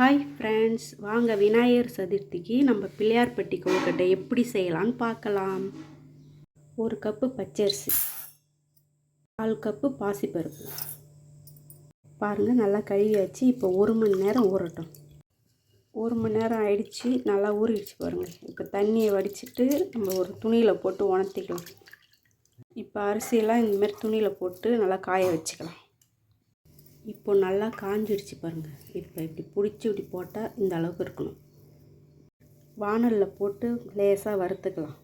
Hi friends வாங்க விநாயகர் சதுர்த்திக்கு நம்ம பிள்ளையார்பட்டி கொழுக்கட்டை எப்படி செய்யலான்னு பார்க்கலாம். ஒரு கப்பு பச்சரிசி கால் கப்பு பாசிப்பருப்பு. பாருங்கள் நல்லா கழுவியாச்சு. இப்போ ஒரு மணி நேரம் ஊறட்டும். ஒரு மணி நேரம் ஆயிடுச்சு நல்லா ஊறிடுச்சு பாருங்கள். இப்போ தண்ணியை வடிச்சிட்டு நம்ம ஒரு துணியில் போட்டு உணர்த்திக்கலாம். இப்போ அரிசியெல்லாம் இந்தமாரி துணியில் போட்டு நல்லா காய வச்சுக்கலாம். இப்போ நல்லா காஞ்சிடுச்சு பாருங்கள் இப்போ இப்படி பிடிச்சி இப்படி போட்டால் இந்த அளவுக்கு இருக்கணும். வானலில் போட்டு லேசாக வறுத்துக்கலாம்.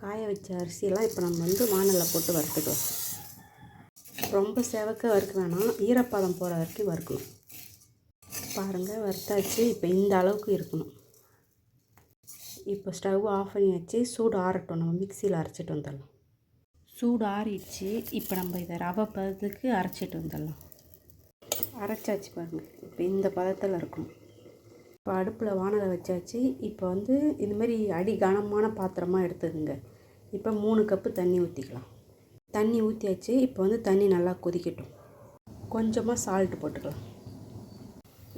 காய வச்ச அரிசியெல்லாம் இப்போ நம்ம வந்து வானலில் போட்டு வறுத்துக்கலாம். ரொம்ப செவக்க வறுக்க வேணாம். ஈரப்பதம் போகிற வரைக்கும் வறுக்கணும். பாருங்கள் வறுத்தாச்சு. இப்போ இந்த அளவுக்கு இருக்கணும். இப்போ ஸ்டவ் ஆஃப் பண்ணி வச்சு சூடு ஆறட்டும். நம்ம மிக்சியில் அரைச்சிட்டு வந்துடலாம். சூடு ஆறிடுச்சு இப்போ நம்ம இதை ரவை பதத்துக்கு அரைச்சிட்டு வந்துடலாம். அரைச்சாச்சு பாருங்கள் இப்போ இந்த பதத்தில் இருக்கணும் இப்போ அடுப்பில் வானலை வச்சாச்சு. இப்போ வந்து இதுமாரி அடி கனமான பாத்திரமாக எடுத்துக்கோங்க. இப்போ மூணு கப்பு தண்ணி ஊற்றிக்கலாம் தண்ணி ஊற்றியாச்சு இப்போ வந்து தண்ணி நல்லா கொதிக்கட்டும். கொஞ்சமாக சால்ட்டு போட்டுக்கலாம்.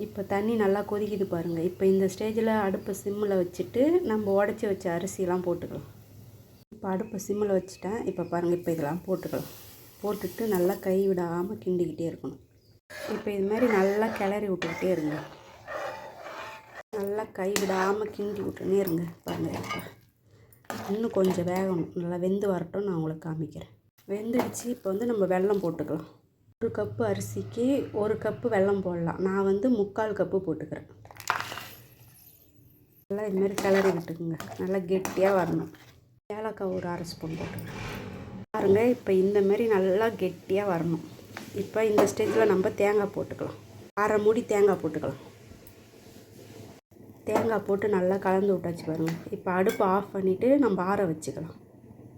இப்போ தண்ணி நல்லா கொதிக்குது பாருங்கள் இப்போ இந்த ஸ்டேஜில் அடுப்பை சிம்மில் வச்சுட்டு நம்ம உடச்சி வச்ச அரிசியெல்லாம் போட்டுக்கலாம். இப்போ அடுப்பை சிம்மில் வச்சுட்டேன். இப்போ பாருங்கள் இப்போ இதெல்லாம் போட்டுக்கலாம். போட்டுட்டு நல்லா கை விடாமல் கிண்டிக்கிட்டே இருக்கணும். இப்போ இது மாதிரி நல்லா கிளறி விட்டுக்கிட்டே இருங்க. நல்லா கை விடாமல் கிண்டி விட்டுனே இருங்க. பாருங்கள் இன்னும் கொஞ்சம் வேகணும். நல்லா வெந்து வரட்டும் நான் உங்களுக்கு காமிக்கிறேன். வெந்துடுச்சு இப்போ வந்து நம்ம வெல்லம் போட்டுக்கலாம். ஒரு கப்பு அரிசிக்கு ஒரு கப்பு வெல்லம் போடலாம். நான் வந்து முக்கால் கப்பு போட்டுக்கிறேன். நல்லா இதுமாரி கிளறி விட்டுக்குங்க. நல்லா கெட்டியாக வரணும். ஏலக்காய் ஒரு அரை ஸ்பூன் போட்டுக்கிறேன் பாருங்கள் இப்போ இந்த மாதிரி நல்லா கெட்டியாக வரணும். இப்போ இந்த ஸ்டேஜில் நம்ம தேங்காய் போட்டுக்கலாம். அரை மூடி தேங்காய் போட்டுக்கலாம். தேங்காய் போட்டு நல்லா கலந்து விட்டாச்சு பாருங்கள் இப்போ அடுப்பு ஆஃப் பண்ணிவிட்டு நம்ம ஆற வச்சுக்கலாம்.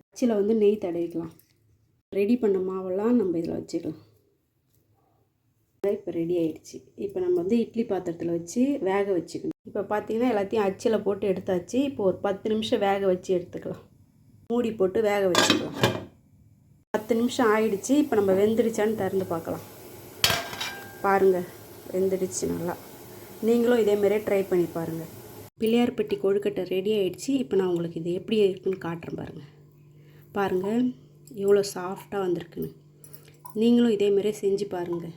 அச்சில் வந்து நெய் தடவிக்கலாம். ரெடி பண்ண மாவெல்லாம் நம்ம இதில் வச்சுக்கலாம். இப்போ ரெடி ஆயிடுச்சு. இப்போ நம்ம வந்து இட்லி பாத்திரத்தில் வச்சு வேக வச்சுக்கணும். இப்போ பார்த்திங்கன்னா எல்லாத்தையும் அச்சில் போட்டு எடுத்தாச்சு. இப்போ ஒரு பத்து நிமிஷம் வேக வச்சு எடுத்துக்கலாம். மூடி போட்டு வேக வச்சுக்கலாம். பத்து நிமிஷம் ஆயிடுச்சு இப்போ நம்ம வெந்துடுச்சான்னு திறந்து பார்க்கலாம். பாருங்கள் வெந்துடுச்சு நல்லா. நீங்களும் இதேமாரியே ட்ரை பண்ணி பாருங்கள் பிள்ளையார்பட்டி கொழுக்கட்டை ரெடி ஆகிடுச்சு இப்போ நான் உங்களுக்கு இது எப்படி இருக்குன்னு காட்டுறேன் பாருங்கள் பாருங்கள் எவ்வளோ சாஃப்டாக வந்திருக்குன்னு. நீங்களும் இதேமாரியே செஞ்சு பாருங்கள்